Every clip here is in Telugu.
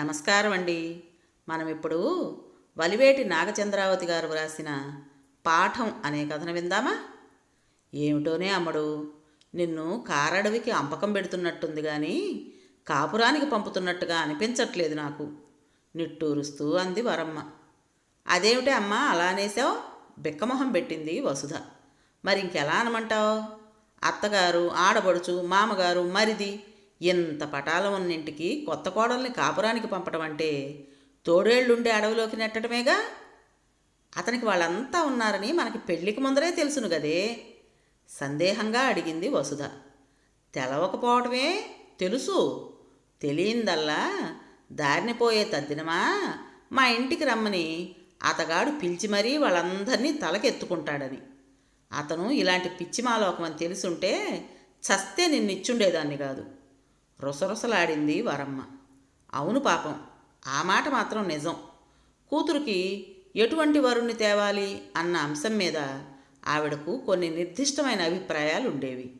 నమస్కారం అండి మనం ఇప్పుడు వలివేటి నాగచంద్రావతి గారు వ్రాసిన పాఠం అనే కథను విందామా? ఏమిటోనే అమ్మడు నిన్ను కారడవికి అంపకం పెడుతున్నట్టుంది కానీ కాపురానికి పంపుతున్నట్టుగా అనిపించట్లేదు నాకు. నిట్టూరుస్తూ అంది వరమ్మ. అదేమిటి అమ్మా అలా అనేసావు బిక్కమొహం పెట్టింది వసుధ. మరి ఇంకెలా అనమంటావు? అత్తగారు ఆడబడుచు మామగారు మరిది ఇంత పటాలం ఉన్నింటికి కొత్త కోడల్ని కాపురానికి పంపటం అంటే తోడేళ్ళుండే అడవిలోకి నెట్టడమేగా అతనికి వాళ్ళంతా ఉన్నారని మనకి పెళ్ళికి ముందరే తెలుసును గదే. సందేహంగా అడిగింది వసుధ. తెలవకపోవటమే తెలుసు. తెలియందల్లా దారిని పోయే తద్దినమా? మా ఇంటికి రమ్మని అతగాడు పిలిచి మరీ వాళ్ళందరినీ తలకెత్తుకుంటాడని అతను ఇలాంటి పిచ్చిమాలోకమని తెలుసుంటే చస్తే నిన్నిచ్చుండేదాన్ని కాదు. రుసరుసలాడింది వరమ్మ. అవును పాపం ఆ మాట మాత్రం నిజం. కూతురికి ఎటువంటి వరుణ్ణి తేవాలి అన్న అంశం మీద ఆవిడకు కొన్ని నిర్దిష్టమైన అభిప్రాయాలు ఉండేవి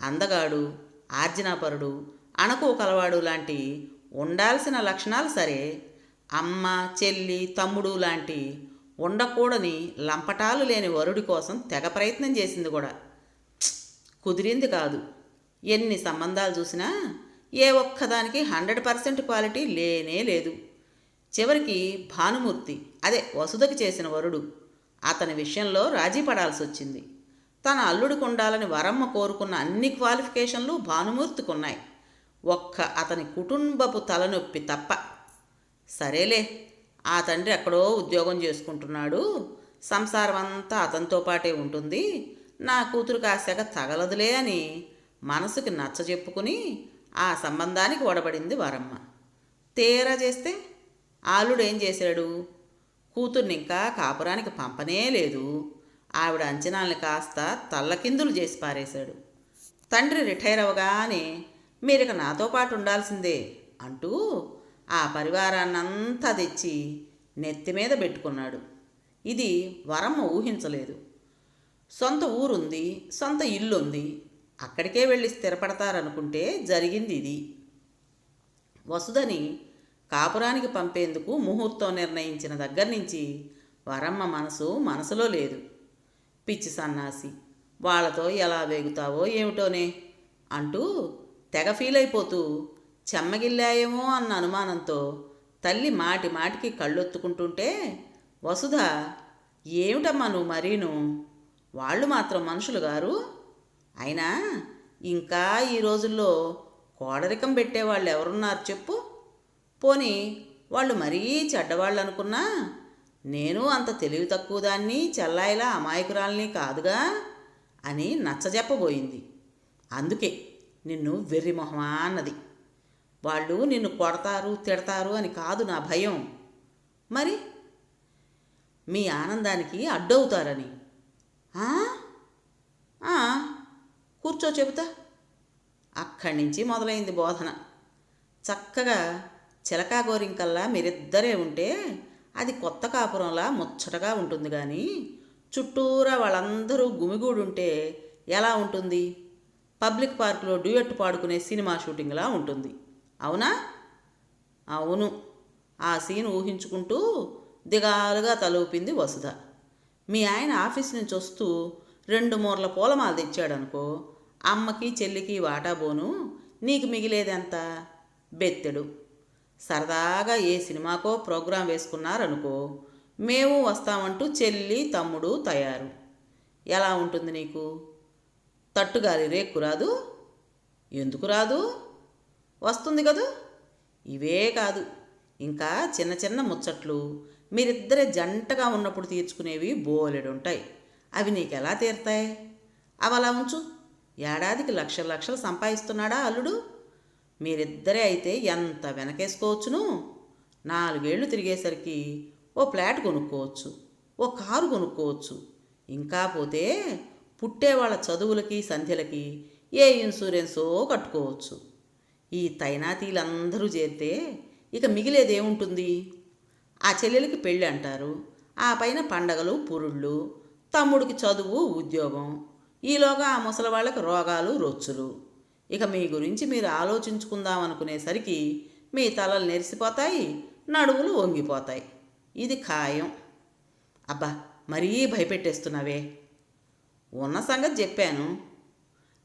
అందగాడు ఆర్జనాపరుడు అణకు కలవాడు లాంటి ఉండాల్సిన లక్షణాలు సరే అమ్మ చెల్లి తమ్ముడు లాంటి ఉండకూడని లంపటాలు లేని వరుడి కోసం తెగ ప్రయత్నం చేసింది కూడా. కుదిరింది కాదు. ఎన్ని సంబంధాలు చూసినా ఏ ఒక్కదానికి హండ్రెడ్ పర్సెంట్ క్వాలిటీ లేనే లేదు. చివరికి భానుమూర్తి అదే వసుదకి చేసిన వరుడు. అతని విషయంలో రాజీ పడాల్సి వచ్చింది. తన అల్లుడికి ఉండాలని వరమ్మ కోరుకున్న అన్ని క్వాలిఫికేషన్లు భానుమూర్తికి ఉన్నాయి ఒక్క అతని కుటుంబపు తలనొప్పి తప్ప. సరేలే ఆ తండ్రి ఎక్కడో ఉద్యోగం చేసుకుంటున్నాడు. సంసారం అంతా అతనితో పాటే ఉంటుంది. నా కూతురు కాశాక తగలదులే అని మనసుకి నచ్చ చెప్పుకుని ఆ సంబంధానికి ఓడబడింది వరమ్మ. తీరా చేస్తే ఆలుడు ఏం చేశాడు? కూతుర్ని ఇంకా కాపురానికి పంపనే లేదు. ఆవిడ అంచనాల్ని కాస్త తల్లకిందులు చేసి పారేశాడు. తండ్రి రిటైర్ అవగానే మీరిక నాతో పాటు ఉండాల్సిందే అంటూ ఆ పరివారాన్నంతా తెచ్చి నెత్తి మీద పెట్టుకున్నాడు. ఇది వరమ్మ ఊహించలేదు. సొంత ఊరుంది సొంత ఇల్లుంది అక్కడికే వెళ్ళి స్థిరపడతారనుకుంటే జరిగింది ఇది. వసుదని కాపురానికి పంపేందుకు ముహూర్తం నిర్ణయించిన దగ్గర నుంచి వరమ్మ మనసు మనసులో లేదు. పిచ్చి సన్నాసి వాళ్ళతో ఎలా వేగుతావో ఏమిటోనే అంటూ తెగ ఫీల్ అయిపోతూ చెమ్మగిల్లాయేమో అన్న అనుమానంతో తల్లి మాటి మాటికి కళ్ళొత్తుకుంటుంటే వసుధ ఏమిటమ్మా నువ్వు మరీను? వాళ్ళు మాత్రం మనుషులు గారు? అయినా ఇంకా ఈ రోజుల్లో కోడరికం పెట్టేవాళ్ళు ఎవరున్నారు చెప్పు. పోనీ వాళ్ళు మరీ చెడ్డవాళ్ళు అనుకున్నా నేను అంత తెలివి తక్కువ దాన్ని చెల్లాయిలా అమాయకురాల్ని కాదుగా అని నచ్చజెప్పబోయింది. అందుకే నిన్ను వెర్రిమొహమా అన్నది. వాళ్ళు నిన్ను కొడతారు తిడతారు అని కాదు నా భయం. మరి? మీ ఆనందానికి అడ్డవుతారని. ఆ, కూర్చో చెబుతా. అక్కడి నుంచి మొదలైంది బోధన. చక్కగా చిలకా గోరింకల్లా మీరిద్దరే ఉంటే అది కొత్త కాపురంలా ముచ్చటగా ఉంటుంది కానీ చుట్టూరా వాళ్ళందరూ గుమిగూడుంటే ఎలా ఉంటుంది? పబ్లిక్ పార్కులో డ్యూయట్ పాడుకునే సినిమా షూటింగ్లా ఉంటుంది. అవునా? అవును. ఆ సీన్ ఊహించుకుంటూ దిగాలుగా తలూపింది వసుధ. మీ ఆయన ఆఫీస్ నుంచి వస్తూ రెండు మూరల పూలమాల తెచ్చాడనుకో అమ్మకి చెల్లికి వాటా బోను. నీకు మిగిలేదెంత? బెత్తెడు. సరదాగా ఏ సినిమాకో ప్రోగ్రాం వేసుకున్నారనుకో మేము వస్తామంటూ చెల్లి తమ్ముడు తయారు. ఎలా ఉంటుంది నీకు? తట్టుగాలి రేక్కు రాదు? ఎందుకు రాదు? వస్తుంది కదూ? ఇవే కాదు. ఇంకా చిన్న చిన్న ముచ్చట్లు. మీరిద్దరే జంటగా ఉన్నప్పుడు తీర్చుకునేవి బోలెడుంటాయి. అవి నీకెలా తీరుతాయి? అవి అలా ఉంచు. ఏడాదికి లక్షల లక్షలు సంపాదిస్తున్నాడా అల్లుడు? మీరిద్దరే అయితే ఎంత వెనకేసుకోవచ్చును? నాలుగేళ్ళు తిరిగేసరికి ఓ ఫ్లాట్ కొనుక్కోవచ్చు ఓ కారు కొనుక్కోవచ్చు. ఇంకా పోతే పుట్టే వాళ్ళ చదువులకి సంధ్యలకి ఏ ఇన్సూరెన్సో కట్టుకోవచ్చు. ఈ తైనాతీలందరూ చేరితే ఇక మిగిలేదేముంటుంది ఆ చెల్లెలకి పెళ్ళి అంటారు ఆ పైన పండగలు పురుళ్ళు తమ్ముడికి చదువు ఉద్యోగం. ఈలోగా ఆ ముసలి వాళ్ళకి రోగాలు రొచ్చులు. ఇక మీ గురించి మీరు ఆలోచించుకుందాం అనుకునేసరికి మీ తలలు నెరిసిపోతాయి నడుములు వంగిపోతాయి. ఇది ఖాయం. అబ్బా మరీ భయపెట్టేస్తున్నావే. ఉన్న సంగతి చెప్పాను.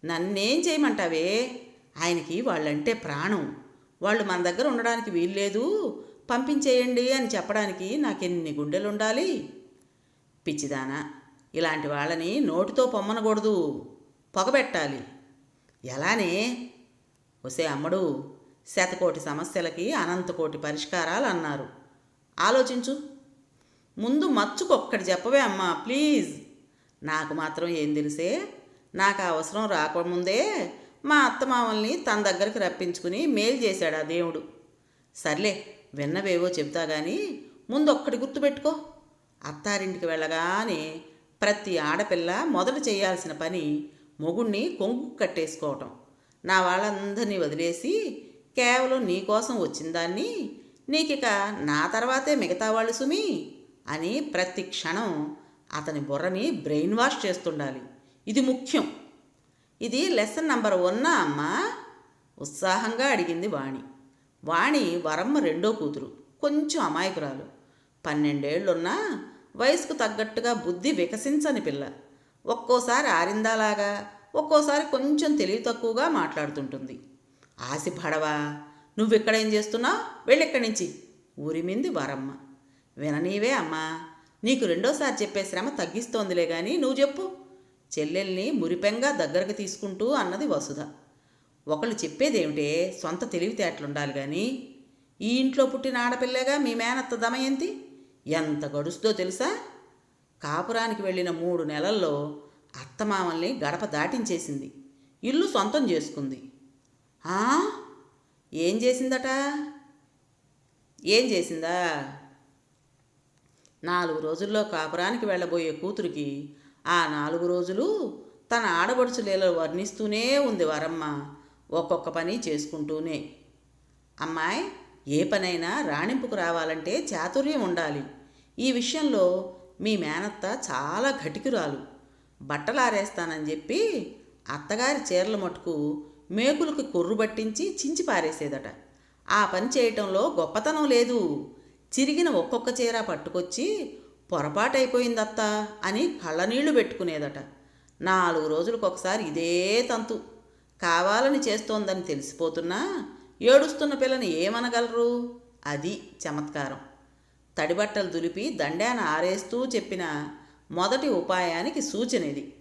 నన్నేం చేయమంటావే? ఆయనకి వాళ్ళంటే ప్రాణం. వాళ్ళు మన దగ్గర ఉండడానికి వీల్లేదు. పంపించేయండి అని చెప్పడానికి నాకెన్ని గుండెలు ఉండాలి పిచ్చిదానా. ఇలాంటి వాళ్ళని నోటితో పొమ్మనకూడదు. పొగబెట్టాలి. ఎలానే? ఒసే అమ్మడు శతకోటి సమస్యలకి అనంతకోటి పరిష్కారాలు అన్నారు ఆలోచించు. ముందు మచ్చుకొక్కటి చెప్పవే అమ్మా ప్లీజ్. నాకు మాత్రం ఏం తెలిసే? నాకు అవసరం రాకముందే మా అత్తమామల్ని తన దగ్గరికి రప్పించుకుని మేలు చేశాడు ఆ దేవుడు. సర్లే విన్నవేవో చెబుతా కానీ ముందు ఒక్కటి గుర్తుపెట్టుకో. అత్తారింటికి వెళ్ళగానే ప్రతి ఆడపిల్ల మొదట చేయాల్సిన పని మొగుణ్ణి కొంగు కట్టేసుకోవటం. నా వాళ్ళందరినీ వదిలేసి కేవలం నీ కోసం వచ్చిందాన్ని నీకిక నా తర్వాతే మిగతా వాళ్ళు సుమి అని ప్రతి క్షణం అతని బుర్రని బ్రెయిన్ వాష్ చేస్తుండాలి. ఇది ముఖ్యం. ఇది లెసన్ నంబర్ వన్నా అమ్మా ఉత్సాహంగా అడిగింది వాణి. వాణి వరమ్మ రెండో కూతురు. కొంచెం అమాయకురాలు. పన్నెండేళ్ళున్నా వయసుకు తగ్గట్టుగా బుద్ధి వికసించని పిల్ల. ఒక్కోసారి ఆరిందాలాగా ఒక్కోసారి కొంచెం తెలివి తక్కువగా మాట్లాడుతుంటుంది. ఆసి పడవా నువ్వెక్కడేం చేస్తున్నావు? వెళ్ళెక్కడి నుంచి? ఊరిమింది వరమ్మ. విననీవే అమ్మా నీకు రెండోసారి చెప్పే శ్రమ తగ్గిస్తోందిలే గాని నువ్వు చెప్పు. చెల్లెల్ని మురిపెంగా దగ్గరకు తీసుకుంటూ అన్నది వసుధ. ఒకళ్ళు చెప్పేదేమిటే సొంత తెలివితేటలుండాలి కానీ ఈ ఇంట్లో పుట్టిన ఆడపిల్లగా మీ మేనత్త దమయంతి ఎంత గడుస్తుందో తెలుసా? కాపురానికి వెళ్ళిన మూడు నెలల్లో అత్తమామల్ని గడప దాటించేసింది. ఇల్లు సొంతం చేసుకుంది. ఆ? ఏం చేసిందట? ఏం చేసిందా? నాలుగు రోజుల్లో కాపురానికి వెళ్ళబోయే కూతురికి ఆ నాలుగు రోజులు తన ఆడబడుచు లీలలు వర్ణిస్తూనే ఉంది వరమ్మ ఒక్కొక్క పని చేసుకుంటూనే. అమ్మాయి ఏ పనైనా రాణింపుకు రావాలంటే చాతుర్యం ఉండాలి. ఈ విషయంలో మీ మేనత్త చాలా ఘటికురాలు. బట్టలు ఆరేస్తానని చెప్పి అత్తగారి చీరల మటుకు మేకులకు కొర్రు పట్టించి చించి పారేసేదట. ఆ పని చేయటంలో గొప్పతనం లేదు. చిరిగిన ఒక్కొక్క చీర పట్టుకొచ్చి పొరపాటైపోయిందత్త అని కళ్ళనీళ్ళు పెట్టుకునేదట. నాలుగు రోజులకు ఒకసారి ఇదే తంతు. కావాలని చేస్తోందని తెలిసిపోతున్నా ఏడుస్తున్న పిల్లని ఏమనగలరు? అది చమత్కారం. తడిబట్టలు దులిపి దండాన ఆరేస్తూ చెప్పిన మొదటి ఉపాయానికి సూచన ఇది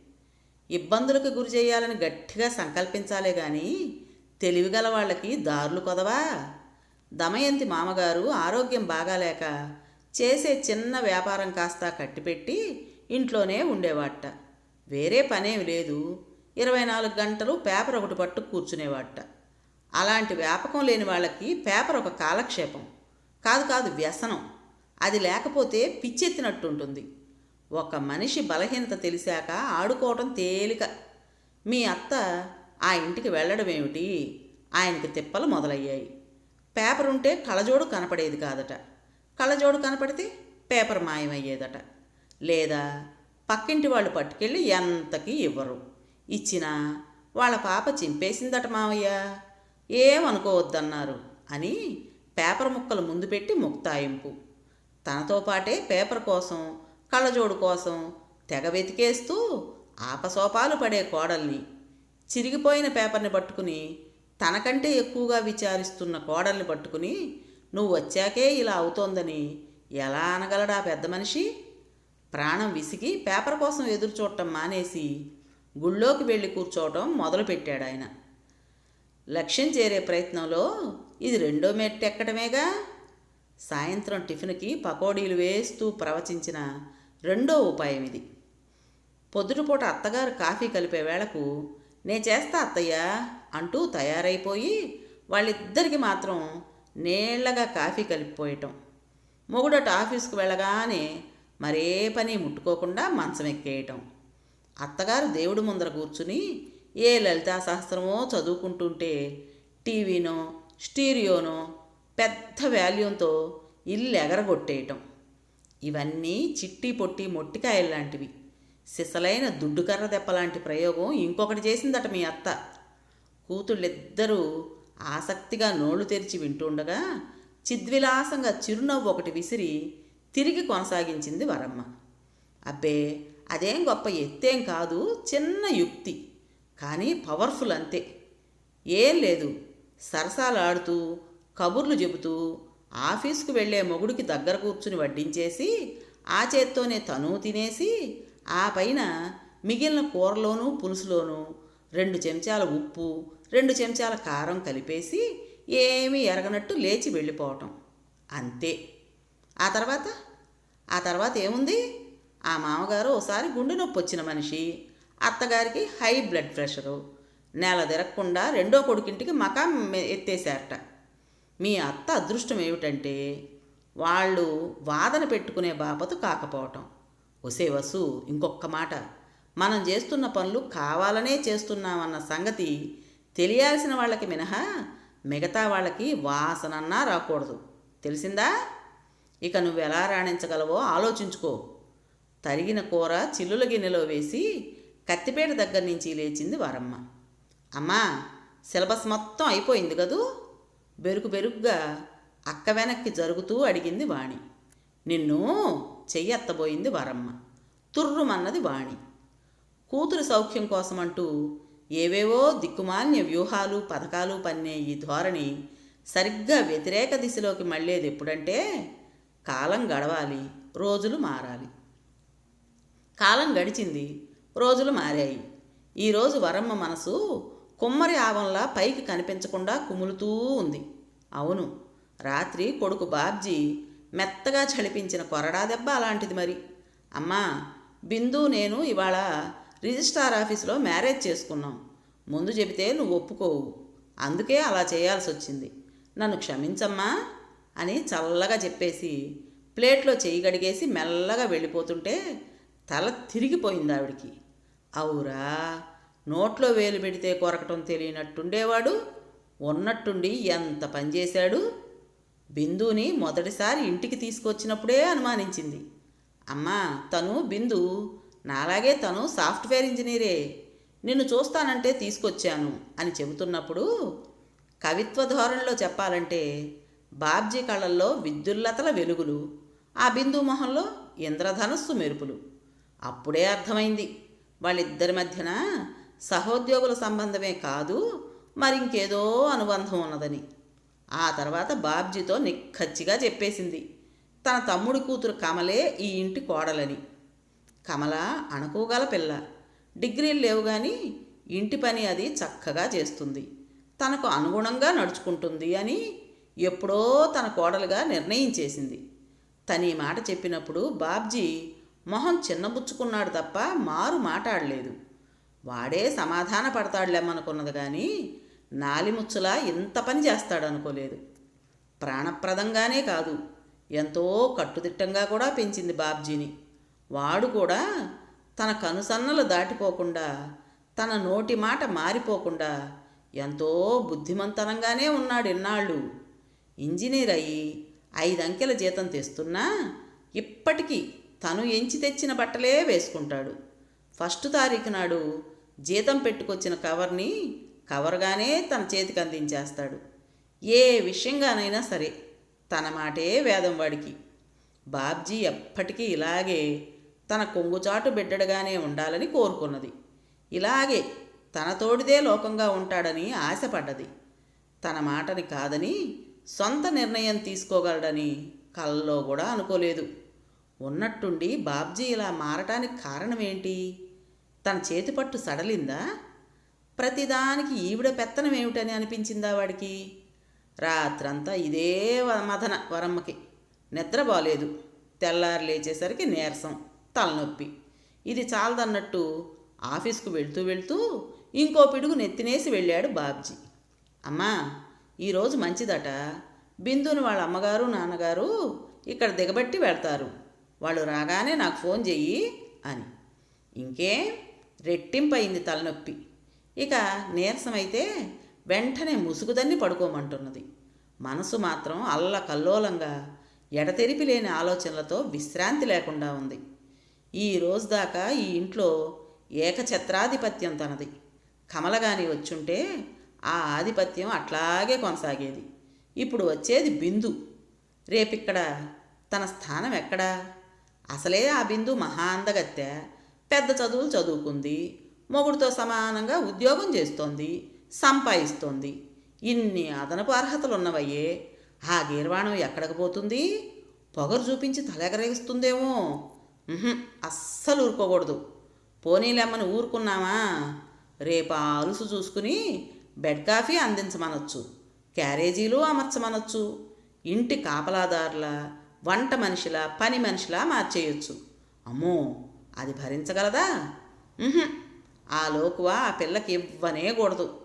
ఇబ్బందులకు గురి చేయాలని గట్టిగా సంకల్పించాలే కానీ తెలివిగల వాళ్ళకి దారులు కొదవా? దమయంతి మామగారు ఆరోగ్యం బాగాలేక చేసే చిన్న వ్యాపారం కాస్త కట్టిపెట్టి ఇంట్లోనే ఉండేవాట. వేరే పనేమి లేదు. ఇరవై నాలుగు గంటలు పేపర్ ఒకటి పట్టు కూర్చునేవాట. అలాంటి వ్యాపకం లేని వాళ్ళకి పేపర్ ఒక కాలక్షేపం. కాదు కాదు వ్యసనం. అది లేకపోతే పిచ్చెత్తినట్టుంటుంది. ఒక మనిషి బలహీనత తెలిసాక ఆడుకోవటం తేలిక. మీ అత్త ఆ ఇంటికి వెళ్ళడం ఏమిటి? ఆయనకి తిప్పలు మొదలయ్యాయి. పేపర్ ఉంటే కళ్ళజోడు కనపడేది కాదట. కళ్ళజోడు కనపడితే పేపర్ మాయమయ్యేదట. లేదా పక్కింటి వాళ్ళు పట్టుకెళ్ళి ఎంతకీ ఇవ్వరు. ఇచ్చినా వాళ్ళ పాప చింపేసిందట మావయ్య. ఏమనుకోవద్దన్నారు అని పేపర్ ముక్కలు ముందు పెట్టి ముక్తాయింపు. తనతో పాటే పేపర్ కోసం కళ్ళజోడు కోసం తెగ వెతికేస్తూ ఆపసోపాలు పడే కోడల్ని చిరిగిపోయిన పేపర్ని పట్టుకుని తనకంటే ఎక్కువగా విచారిస్తున్న కోడల్ని పట్టుకుని నువ్వు వచ్చాకే ఇలా అవుతోందని ఎలా అనగలడా పెద్ద మనిషి? ప్రాణం విసిగి పేపర్ కోసం ఎదురు చూడటం మానేసి గుళ్ళోకి వెళ్ళి కూర్చోవటం మొదలుపెట్టాడు ఆయన లక్ష్యం చేరే ప్రయత్నంలో ఇది రెండో మెట్టు ఎక్కడమేగా సాయంత్రం టిఫిన్కి పకోడీలు వేస్తూ ప్రవచించిన రెండో ఉపాయం ఇది. పొద్దుటిపూట అత్తగారు కాఫీ కలిపే వేళకు నే చేస్తా అత్తయ్య అంటూ తయారైపోయి వాళ్ళిద్దరికి మాత్రం నీళ్ళగా కాఫీ కలిపిపోయటం. మొగుడట ఆఫీస్కు వెళ్ళగానే మరే పని ముట్టుకోకుండా మంచం ఎక్కేయటం. అత్తగారు దేవుడి ముందర కూర్చుని ఏ లలితా సహస్రమో చదువుకుంటుంటే టీవీనో స్టీరియోనో పెద్ద వాల్యూంతో ఇల్లు ఎగరగొట్టేయటం. ఇవన్నీ చిట్టి పొట్టి మొట్టికాయలు లాంటివి. సిసలైన దుడ్డుకర్ర దెబ్బలాంటి ప్రయోగం ఇంకొకటి చేసిందట మీ అత్త. కూతుళ్ళిద్దరూ ఆసక్తిగా నోళ్ళు తెరిచి వింటుండగా చిద్విలాసంగా చిరునవ్వు ఒకటి విసిరి తిరిగి కొనసాగించింది వరమ్మ. అబ్బే అదేం గొప్ప ఎత్తేం కాదు చిన్న యుక్తి. కానీ పవర్ఫుల్ అంతే. ఏం లేదు సరసాలాడుతూ కబుర్లు చెబుతూ ఆఫీసుకు వెళ్ళే మొగుడికి దగ్గర కూర్చుని వడ్డించేసి ఆ చేత్తోనే తను తినేసి ఆ పైన మిగిలిన కూరలోనూ పులుసులోనూ రెండు చెంచాల ఉప్పు రెండు చెంచాల కారం కలిపేసి ఏమీ ఎరగనట్టు లేచి వెళ్ళిపోవటం. అంతే. ఆ తర్వాత? ఆ తర్వాత ఏముంది? ఆ మామగారు ఒకసారి గుండె నొప్పి వచ్చిన మనిషి. అత్తగారికి హై బ్లడ్ ప్రెషరు. నెల తిరగకుండా రెండో కొడుకింటికి మకాం ఎత్తేసారట ఎత్తేశారట. మీ అత్త అదృష్టం ఏమిటంటే వాళ్ళు వాదన పెట్టుకునే బాపతు కాకపోవటం. ఒసే వసు ఇంకొక్క మాట. మనం చేస్తున్న పనులు కావాలనే చేస్తున్నామన్న సంగతి తెలియాల్సిన వాళ్ళకి మినహా మిగతా వాళ్ళకి వాసనన్నా రాకూడదు. తెలిసిందా? ఇక నువ్వు ఎలా రాణించగలవో ఆలోచించుకో. తరిగిన కూర చిల్లుల గిన్నెలో వేసి కత్తిపేట దగ్గర నుంచి లేచింది వారమ్మ. అమ్మా సిలబస్ మొత్తం అయిపోయింది కదూ? బెరుకు బెరుగ్గా అక్క వెనక్కి జరుగుతూ అడిగింది వాణి. నిన్ను చెయ్యెత్తబోయింది వరమ్మ. తుర్రుమన్నది వాణి. కూతురు సౌఖ్యం కోసమంటూ ఏవేవో దిక్కుమాన్య వ్యూహాలు పథకాలు పన్నే ఈ ధోరణి సరిగ్గా వ్యతిరేక దిశలోకి మళ్ళేది ఎప్పుడంటే కాలం గడవాలి రోజులు మారాలి. కాలం గడిచింది రోజులు మారాయి. ఈరోజు వరమ్మ మనసు కుమ్మరి ఆవంలా పైకి కనిపించకుండా కుములుతూ ఉంది. అవును రాత్రి కొడుకు బాబ్జీ మెత్తగా చలిపించిన కొరడా దెబ్బ అలాంటిది మరి. అమ్మా బిందు నేను ఇవాళ రిజిస్ట్రార్ ఆఫీసులో మ్యారేజ్ చేసుకున్నాం. ముందు చెబితే నువ్వు ఒప్పుకోవు. అందుకే అలా చేయాల్సి వచ్చింది నన్ను క్షమించమ్మా అని చల్లగా చెప్పేసి ప్లేట్లో చేయి గడిగేసి మెల్లగా వెళ్ళిపోతుంటే తల తిరిగిపోయింది ఆవిడికి అవురా నోట్లో వేలు పెడితే కొరకటం తెలియనట్టుండేవాడు ఉన్నట్టుండి ఎంత పనిచేశాడు బిందుని మొదటిసారి ఇంటికి తీసుకొచ్చినప్పుడే అనుమానించింది. అమ్మా తను బిందు నాలాగే తను సాఫ్ట్వేర్ ఇంజనీరే. నిన్ను చూస్తానంటే తీసుకొచ్చాను అని చెబుతున్నప్పుడు కవిత్వ ధోరణిలో చెప్పాలంటే బాబ్జీ కళ్ళల్లో విద్యుల్లతల వెలుగులు ఆ బిందు మొహంలో ఇంద్రధనస్సు మెరుపులు. అప్పుడే అర్థమైంది. వాళ్ళిద్దరి మధ్యన సహోద్యోగుల సంబంధమే కాదు మరింకేదో అనుబంధం ఉన్నదని. ఆ తర్వాత బాబ్జీతో నిక్కచ్చిగా చెప్పేసింది. తన తమ్ముడి కూతురు కమలే ఈ ఇంటి కోడలని. కమల అణుకోగల పిల్ల. డిగ్రీలు లేవు కానీ ఇంటి పని అది చక్కగా చేస్తుంది. తనకు అనుగుణంగా నడుచుకుంటుంది అని ఎప్పుడో తన కోడలుగా నిర్ణయించేసింది. తను ఈ మాట చెప్పినప్పుడు బాబ్జీ మొహం చిన్నబుచ్చుకున్నాడు తప్ప మారు మాట్లాడలేదు వాడే సమాధాన పడతాడులేమనుకున్నది కానీ నాలిముచ్చులా ఇంత పని చేస్తాడనుకోలేదు. ప్రాణప్రదంగానే కాదు ఎంతో కట్టుదిట్టంగా కూడా పెంచింది బాబ్జీని. వాడు కూడా తన కనుసన్నలు దాటిపోకుండా తన నోటి మాట మారిపోకుండా ఎంతో బుద్ధిమంతనంగానే ఉన్నాడు ఇన్నాళ్ళు. ఇంజనీర్ అయ్యి ఐదంకెల జీతం తెస్తున్నా ఇప్పటికీ తను ఎంచి తెచ్చిన బట్టలే వేసుకుంటాడు. ఫస్ట్ తారీఖు నాడు జీతం పెట్టుకొచ్చిన కవర్ని కవర్గానే తన చేతికి అందించేస్తాడు. ఏ విషయంగానైనా సరే తన మాటే వేదం వాడికి. బాబ్జీ ఎప్పటికీ ఇలాగే తన కొంగుచాటు బిడ్డడుగానే ఉండాలని కోరుకున్నది. ఇలాగే తన తోడిదే లోకంగా ఉంటాడని ఆశపడ్డది. తన మాటని కాదని సొంత నిర్ణయం తీసుకోగలడని కళ్ళలో కూడా అనుకోలేదు. ఉన్నట్టుండి బాబ్జీ ఇలా మారటానికి కారణం ఏంటి తన చేతిపట్టు సడలిందా? ప్రతిదానికి ఈవిడ పెత్తనం ఏమిటని అనిపించిందా వాడికి? రాత్రంతా ఇదే వ- మదన వరమ్మకి. నిద్ర బాలేదు. తెల్లారి లేచేసరికి నీరసం తలనొప్పి. ఇది చాలదన్నట్టు ఆఫీస్కు వెళ్తూ వెళ్తూ ఇంకో పిడుగు నెత్తినేసి వెళ్ళాడు బాబ్జీ. అమ్మా ఈరోజు మంచిదట. బిందుని వాళ్ళ అమ్మగారు నాన్నగారు ఇక్కడ దిగబట్టి వెళ్తారు. వాళ్ళు రాగానే నాకు ఫోన్ చెయ్యి అని. ఇంకేం? రెట్టింపయింది తలనొప్పి. ఇక నీరసమైతే వెంటనే ముసుగుదన్ని పడుకోమంటున్నది. మనసు మాత్రం అల్ల కల్లోలంగా ఎడతెరిపి లేని ఆలోచనలతో విశ్రాంతి లేకుండా ఉంది. ఈ రోజు దాకా ఈ ఇంట్లో ఏకఛత్రాధిపత్యం తనది. కమలగాని వచ్చుంటే ఆ ఆధిపత్యం అట్లాగే కొనసాగేది. ఇప్పుడు వచ్చేది బిందు. రేపిక్కడ తన స్థానం ఎక్కడా అసలే ఆ బిందు మహా అందగత్తె పెద్ద చదువులు చదువుకుంది. మొగుడితో సమానంగా ఉద్యోగం చేస్తోంది. సంపాదిస్తోంది. ఇన్ని అదనపు అర్హతలు ఉన్నవయ్యే ఆ గీర్వాణం ఎక్కడికి పోతుంది? పొగరు చూపించి తలెగరేస్తుందేమో. అస్సలు ఊరుకోకూడదు. పోనీలెమ్మని ఊరుకున్నామా? రేపు ఆ అలుసు చూసుకుని బెడ్ కాఫీ అందించమనొచ్చు. క్యారేజీలు అమర్చమనొచ్చు. ఇంటి కాపలాదారుల వంట మనిషిలా పని మనిషిలా మార్చేయొచ్చు. అమ్మో అది భరించగలదా? ఆ లోకువా ఆ పిల్లకి ఇవ్వనే కూడదు.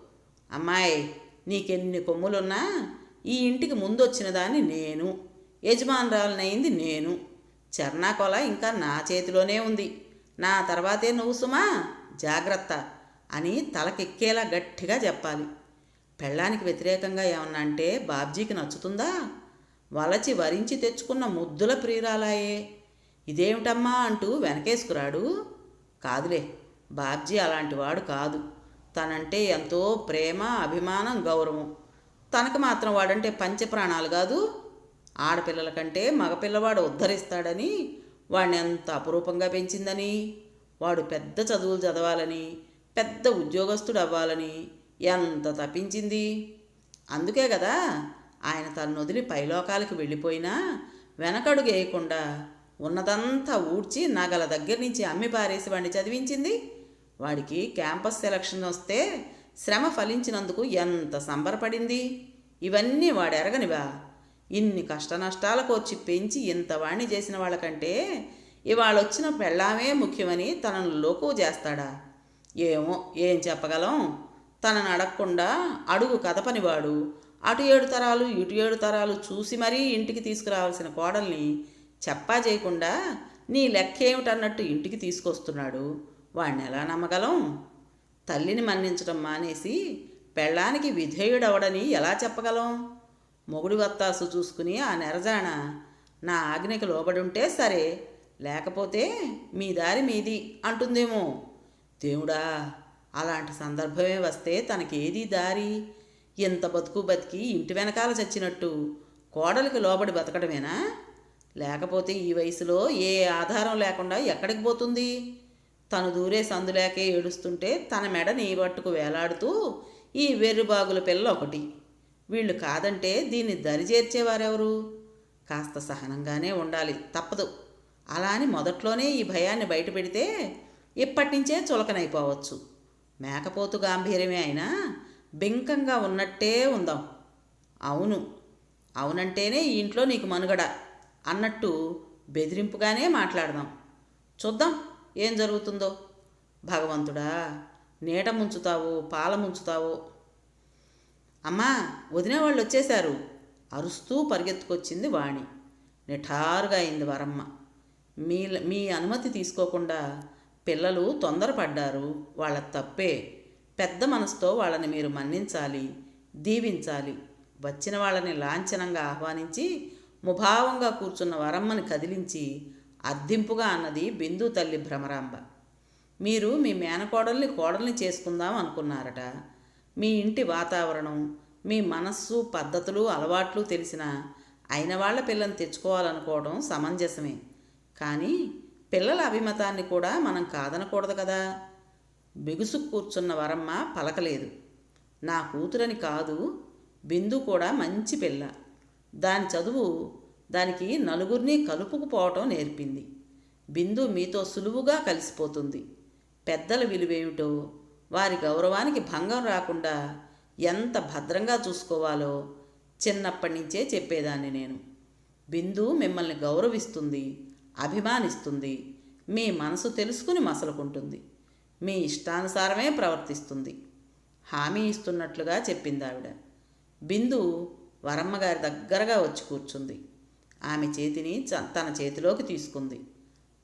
అమ్మాయి నీకెన్ని కొమ్ములున్నా ఈ ఇంటికి ముందొచ్చిన దాన్ని నేను యజమానురాలనైంది నేను. చర్నాకొల ఇంకా నా చేతిలోనే ఉంది. నా తర్వాతే నువ్వు సుమా జాగ్రత్త అని తలకెక్కేలా గట్టిగా చెప్పాలి. పెళ్ళానికి వ్యతిరేకంగా ఏమన్నా అంటే బాబ్జీకి నచ్చుతుందా? వలచి వరించి తెచ్చుకున్న ముద్దుల ప్రియురాలాయే. ఇదేమిటమ్మా అంటూ వెనకేసుకురాడు. కాదులే బాబ్జీ అలాంటి వాడు కాదు. తనంటే ఎంతో ప్రేమ అభిమానం గౌరవం. తనకు మాత్రం వాడంటే పంచప్రాణాలు కాదు. ఆడపిల్లల కంటే మగపిల్లవాడు ఉద్ధరిస్తాడని వాడిని ఎంత అపురూపంగా పెంచిందని వాడు పెద్ద చదువులు చదవాలని పెద్ద ఉద్యోగస్తుడు అవ్వాలని ఎంత తప్పించింది. అందుకే కదా ఆయన తను వదిలి పైలోకాలకు వెళ్ళిపోయినా వెనకడుగు వేయకుండా ఉన్నదంతా ఊడ్చి నగల దగ్గర నుంచి అమ్మి పారేసి వాడిని చదివించింది. వాడికి క్యాంపస్ సెలక్షన్ వస్తే శ్రమ ఫలించినందుకు ఎంత సంబరపడింది. ఇవన్నీ వాడు ఎరగనివా ఇన్ని కష్ట నష్టాలకు వచ్చి పెంచి ఇంత వాణ్ణి చేసిన వాళ్ళకంటే ఇవాళ వచ్చిన పెళ్ళామే ముఖ్యమని తనను లోకువ చేస్తాడా? ఏమో ఏం చెప్పగలం? తనను అడగకుండా అడుగు కదపనివాడు. అటు ఏడు తరాలు ఇటు ఏడు తరాలు చూసి మరీ ఇంటికి తీసుకురావాల్సిన కోడల్ని చెప్పా చేయకుండా నీ లెక్కేమిటన్నట్టు ఇంటికి తీసుకొస్తున్నాడు. వాణ్ణి ఎలా నమ్మగలం? తల్లిని మన్నించడం మానేసి పెళ్ళానికి విధేయుడవడని ఎలా చెప్పగలం? మొగుడి వత్తాసు చూసుకుని ఆ నెరజాణ నా ఆజ్ఞకి లోబడి ఉంటే సరే లేకపోతే మీ దారి మీది అంటుందేమో. దేవుడా అలాంటి సందర్భమే వస్తే తనకేది దారి? ఇంత బతుకు బతికి ఇంటి వెనకాల చచ్చినట్టు కోడలికి లోబడి బతకడమేనా లేకపోతే ఈ వయసులో ఏ ఆధారం లేకుండా ఎక్కడికి పోతుంది? తను దూరే సందులేకే ఏడుస్తుంటే తన మెడ నీ పట్టుకు వేలాడుతూ ఈ వెర్రిబాగుల పిల్ల ఒకటి. వీళ్ళు కాదంటే దీన్ని దరిచేర్చేవారెవరు కాస్త సహనంగానే ఉండాలి తప్పదు. అలా అని మొదట్లోనే ఈ భయాన్ని బయటపెడితే ఇప్పటినుంచే చులకనైపోవచ్చు. మేకపోతు గాంభీర్యమే అయినా బింకంగా ఉన్నట్టే ఉందాం. అవును అవునంటేనే ఈ ఇంట్లో నీకు మనుగడ. అన్నట్టు బెదిరింపుగానే మాట్లాడదాం. చూద్దాం ఏం జరుగుతుందో. భగవంతుడా నీట ముంచుతావో పాల ముంచుతావో. అమ్మా వదిన వాళ్ళు వచ్చేశారు. అరుస్తూ పరిగెత్తుకొచ్చింది వాణి. నిఠారుగా అయింది వరమ్మ. మీ మీ అనుమతి తీసుకోకుండా పిల్లలు తొందరపడ్డారు. వాళ్ళ తప్పే. పెద్ద మనసుతో వాళ్ళని మీరు మన్నించాలి దీవించాలి. వచ్చిన వాళ్ళని లాంఛనంగా ఆహ్వానించి ముభావంగా కూర్చున్న వరమ్మని కదిలించి అద్దింపుగా అన్నది బిందు తల్లి భ్రమరాంబ. మీరు మీ మేనకోడల్ని కోడల్ని చేసుకుందాం అనుకున్నారట. మీ ఇంటి వాతావరణం మీ మనస్సు పద్ధతులు అలవాట్లు తెలిసిన అయిన వాళ్ళ పిల్లని తెచ్చుకోవాలనుకోవడం సమంజసమే. కానీ పిల్లల అభిమతాన్ని కూడా మనం కాదనకూడదు కదా. బిగుసు కూర్చున్న వరమ్మ పలకలేదు. నా కూతురని కాదు బిందు కూడా మంచి పిల్ల. దాని చదువు దానికి నలుగురిని కలుపుకుపోవటం నేర్పింది. బిందు మీతో సులువుగా కలిసిపోతుంది. పెద్దల విలువేమిటో వారి గౌరవానికి భంగం రాకుండా ఎంత భద్రంగా చూసుకోవాలో చిన్నప్పటి నుంచే చెప్పేదాన్ని నేను. బిందు మిమ్మల్ని గౌరవిస్తుంది అభిమానిస్తుంది మీ మనసు తెలుసుకుని మసలుకుంటుంది మీ ఇష్టానుసారమే ప్రవర్తిస్తుంది. హామీ ఇస్తున్నట్లుగా చెప్పింది ఆవిడ బిందు వరమ్మ గారి దగ్గరగా వచ్చి కూర్చుంది. ఆమె చేతిని చ- తన చేతిలోకి తీసుకుంది.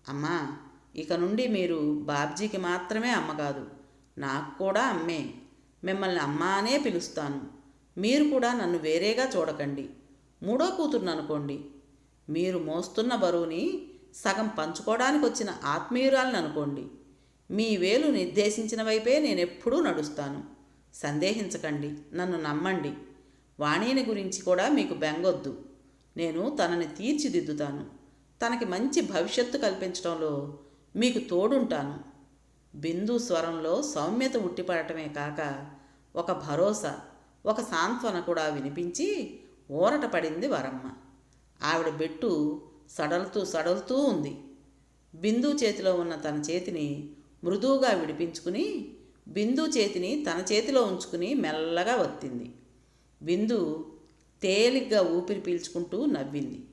అమ్మా ఇక నుండి మీరు బాబ్జీకి మాత్రమే అమ్మ కాదు నాకు కూడా అమ్మే. మిమ్మల్ని అమ్మ అనే పిలుస్తాను. మీరు కూడా నన్ను వేరేగా చూడకండి. మూడో కూతుర్ని అనుకోండి. మీరు మోస్తున్న బరువుని సగం పంచుకోవడానికి వచ్చిన ఆత్మీయురాలను అనుకోండి. మీ వేలు నిర్దేశించిన వైపే నేను ఎప్పుడూ నడుస్తాను. సందేహించకండి. నన్ను నమ్మండి. వాణిని గురించి కూడా మీకు బెంగొద్దు. నేను తనని తీర్చిదిద్దుతాను. తనకి మంచి భవిష్యత్తు కల్పించడంలో మీకు తోడుంటాను. బిందు స్వరంలో సౌమ్యత ఉట్టిపడటమే కాక ఒక భరోసా ఒక సాంత్వన కూడా వినిపించి ఊరట పడింది వరమ్మ. ఆవిడ బెట్టు సడలుతూ సడలుతూ ఉంది. బిందు చేతిలో ఉన్న తన చేతిని మృదువుగా విడిపించుకుని బిందు చేతిని తన చేతిలో ఉంచుకుని మెల్లగా వత్తింది. బిందు తేలిగ్గా ఊపిరి పీల్చుకుంటూ నవ్వింది.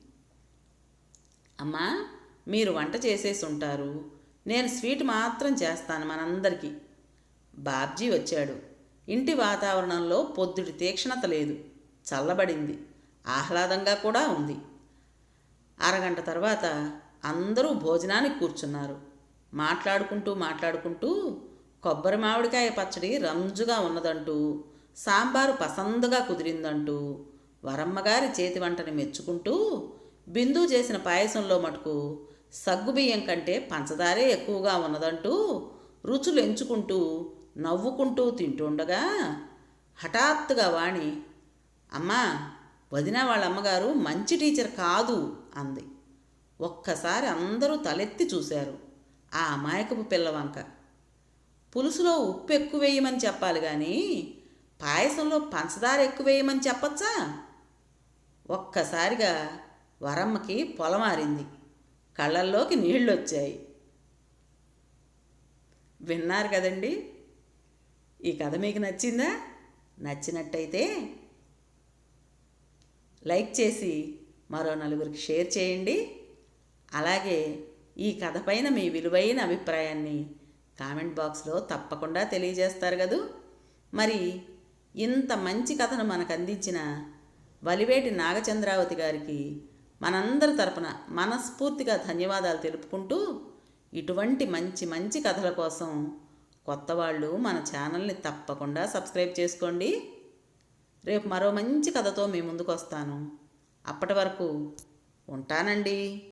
అమ్మా మీరు వంట చేసేసి ఉంటారు నేను స్వీట్ మాత్రం చేస్తాను మనందరికీ. బాబ్జీ వచ్చాడు. ఇంటి వాతావరణంలో పొద్దుటి తీక్షణత లేదు. చల్లబడింది. ఆహ్లాదంగా కూడా ఉంది. అరగంట తర్వాత అందరూ భోజనానికి కూర్చున్నారు. మాట్లాడుకుంటూ మాట్లాడుకుంటూ కొబ్బరి మామిడికాయ పచ్చడి రంజుగా ఉన్నదంటూ సాంబారు పసందుగా కుదిరిందంటూ వరమ్మగారి చేతి వంటని మెచ్చుకుంటూ బిందు చేసిన పాయసంలో మటుకు సగ్గుబియ్యం కంటే పంచదారే ఎక్కువగా ఉన్నదంటూ రుచులు ఎంచుకుంటూ నవ్వుకుంటూ తింటుండగా హఠాత్తుగా వాణి అమ్మా వదిన వాళ్ళ అమ్మగారు మంచి టీచర్ కాదు అంది. ఒక్కసారి అందరూ తలెత్తి చూశారు ఆ అమాయకపు పిల్లవంక. పులుసులో ఉప్పు ఎక్కువ వేయమని చెప్పాలి కానీ పాయసంలో పంచదార ఎక్కువ వేయమని చెప్పచ్చా? ఒక్కసారిగా వరమ్మకి పొలమారింది కళ్ళల్లోకి నీళ్ళు వచ్చాయి విన్నారు కదండి? ఈ కథ మీకు నచ్చిందా? నచ్చినట్టయితే లైక్ చేసి మరో నలుగురికి షేర్ చేయండి. అలాగే ఈ కథ పైన మీ విలువైన అభిప్రాయాన్ని కామెంట్ బాక్స్లో తప్పకుండా తెలియజేస్తారు కదూ. మరి ఇంత మంచి కథను మనకు అందించిన వలివేటి నాగచంద్రావతి గారికి మనందరి తరపున మనస్ఫూర్తిగా ధన్యవాదాలు తెలుపుకుంటూ ఇటువంటి మంచి మంచి కథల కోసం కొత్త వాళ్ళు మన ఛానల్ని తప్పకుండా సబ్స్క్రైబ్ చేసుకోండి. రేపు మరో మంచి కథతో మీ ముందుకు వస్తాను అప్పటి వరకు ఉంటానండి.